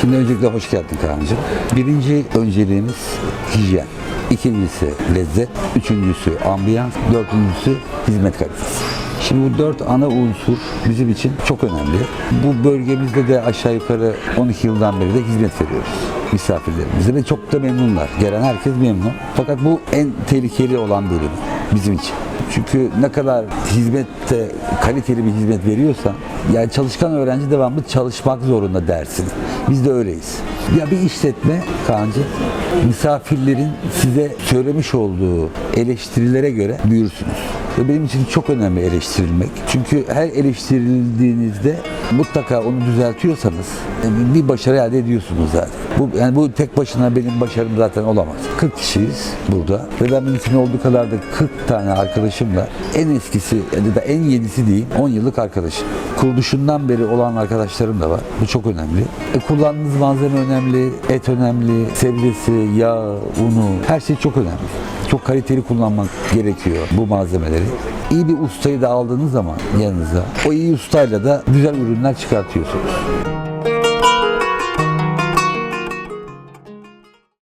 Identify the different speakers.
Speaker 1: Şimdi öncelikle hoş geldin Kaan'cığım. Birinci önceliğimiz hijyen. İkincisi lezzet. Üçüncüsü ambiyans. Dördüncüsü hizmet kalitesi. Şimdi bu dört ana unsur bizim için çok önemli. Bu bölgemizde de aşağı yukarı 12 yıldan beri de hizmet veriyoruz misafirlerimize ve çok da memnunlar. Gelen herkes memnun. Fakat bu en tehlikeli olan bölüm bizim için. Çünkü ne kadar hizmette kaliteli bir hizmet veriyorsan yani çalışkan öğrenci devamlı çalışmak zorunda dersin. Biz de öyleyiz. Ya bir işletme Kaan'cı misafirlerin size söylemiş olduğu eleştirilere göre büyürsünüz. Ve benim için çok önemli eleştirilmek. Çünkü her eleştirildiğinizde mutlaka onu düzeltiyorsanız e, bir başarı elde ediyorsunuz zaten. Bu yani bu tek başına benim başarım zaten olamaz. 40 kişiyiz burada ve ben mümkün olduğu kadar da 40 tane arkadaşımla en eskisi ya da en yenisi değil 10 yıllık arkadaşım. Kuruluşundan beri olan arkadaşlarım da var. Bu çok önemli. E, kullandığınız malzeme önemli, et önemli, sebzesi, yağ, unu her şey çok önemli. Çok kaliteli kullanmak gerekiyor bu malzemeleri. İyi bir ustayı da aldığınız zaman yanınıza o iyi ustayla da güzel ürünler çıkartıyorsunuz.